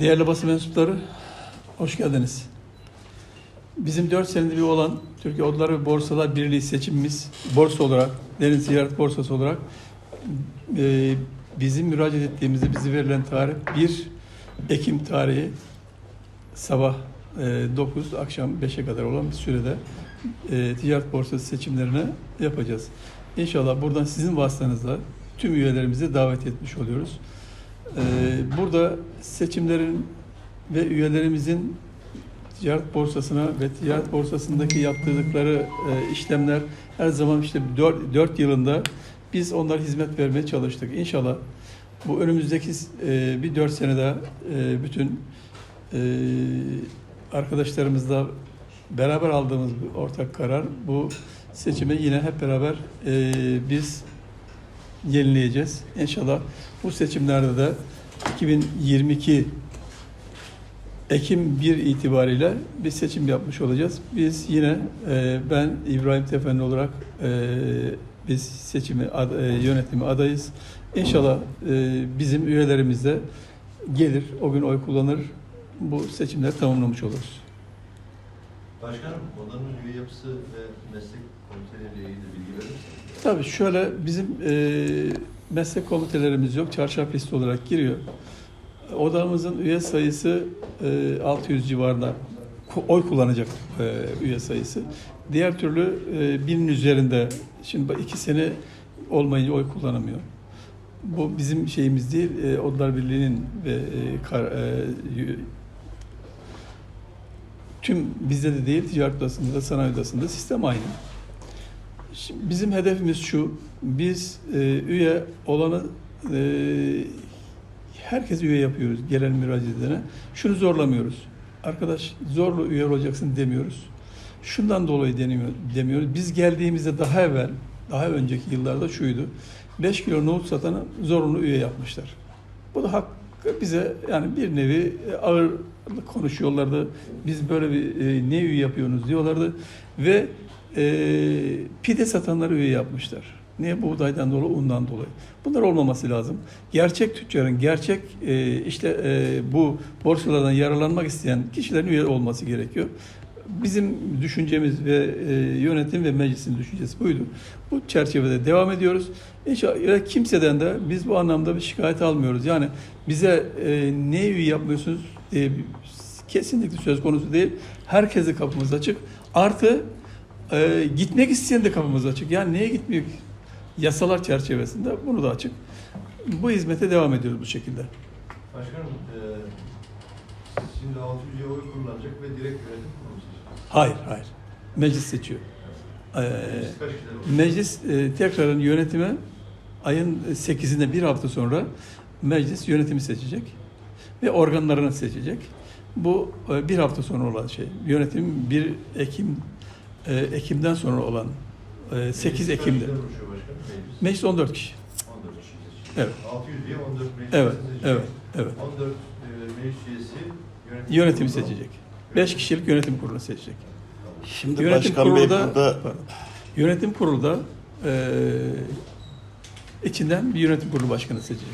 Değerli basın mensupları, hoş geldiniz. Bizim 4 senedir bir olan Türkiye Odalar ve Borsalar Birliği seçimimiz borsa olarak, Deniz Ticaret Borsası olarak e, bizim müracaat ettiğimizde bizi verilen tarih 1 Ekim tarihi sabah e, 9 akşam 5'e kadar olan bir sürede e, ticaret borsası seçimlerini yapacağız. İnşallah buradan sizin vasıtanızla tüm üyelerimizi davet etmiş oluyoruz. Ee, burada seçimlerin ve üyelerimizin ticaret borsasına ve ticaret borsasındaki yaptırdıkları e, işlemler her zaman işte 4, 4 yılında biz onlara hizmet vermeye çalıştık. İnşallah bu önümüzdeki e, bir 4 senede bütün e, arkadaşlarımızla beraber aldığımız bir ortak karar bu seçimi yine hep beraber biz yenileyeceğiz. İnşallah bu seçimlerde de 2022 Ekim 1 itibariyle bir seçim yapmış olacağız. Biz yine e, ben İbrahim Tefendi olarak e, biz seçimi ad- e, yönetimi adayız. İnşallah e, bizim üyelerimiz de gelir, o gün oy kullanır. Bu seçimleri tamamlamış oluruz. Başkanım, odanın üye yapısı ve meslek komiteleriyle ilgili bilgi verir misiniz? Tabii şöyle bizim e, meslek komitelerimiz yok. Çarşaf listi olarak giriyor. Odamızın üye sayısı e, 600 civarında oy kullanacak e, üye sayısı. Diğer türlü e, binin üzerinde. Şimdi iki sene olmayınca oy kullanamıyor. Bu bizim şeyimiz değil. E, Odalar Birliği'nin ve e, kar, e, tüm bizde de değil ticaret odasında da sanayi odasında sistem aynı. Şimdi bizim hedefimiz şu, biz e, üye olanı e, herkes üye yapıyoruz gelen müracaat. Şunu zorlamıyoruz. Arkadaş zorlu üye olacaksın demiyoruz. Şundan dolayı deniyor, demiyoruz. Biz geldiğimizde daha evvel, daha önceki yıllarda şuydu. 5 kilo nohut satanı zorunlu üye yapmışlar. Bu da hakkı bize yani bir nevi e, ağır konuşuyorlardı. Biz böyle bir e, ne üye yapıyorsunuz diyorlardı. Ve e, pide satanları üye yapmışlar. Niye? Buğdaydan dolayı, undan dolayı. Bunlar olmaması lazım. Gerçek tüccarın, gerçek e, işte e, bu borsalardan yararlanmak isteyen kişilerin üye olması gerekiyor. Bizim düşüncemiz ve e, yönetim ve meclisin düşüncesi buydu. Bu çerçevede devam ediyoruz. İnşallah kimseden de biz bu anlamda bir şikayet almıyoruz. Yani bize e, ne üye yapmıyorsunuz diye kesinlikle söz konusu değil. Herkese kapımız açık. Artı e, gitmek isteyen de kapımız açık. Yani neye gitmiyor ki? Yasalar çerçevesinde bunu da açık. Bu hizmete devam ediyoruz bu şekilde. Başkanım, e, şimdi 600 üye oy kullanacak ve direkt yönetim kurulu seçecek. Hayır, hayır. Meclis seçiyor. Ee, kaç meclis e, tekrarın yönetimi ayın 8'inde bir hafta sonra meclis yönetimi seçecek ve organlarını seçecek. Bu e, bir hafta sonra olan şey. Yönetim 1 Ekim e, Ekim'den sonra olan e, 8 Meclis kaç Ekim'de. Meclis. Meclis 14 kişi. 14 kişi. Evet. 600 üye 14 meclis Evet, seçecek. evet, evet. 14 e, meclis üyesi yönetim Yönetimi kurulu- seçecek. 5 kişilik yönetim kurulu seçecek. Şimdi Yönetim Başkan kurulu Bey da burada pardon. yönetim kurulu da e, içinden bir yönetim kurulu başkanı seçecek.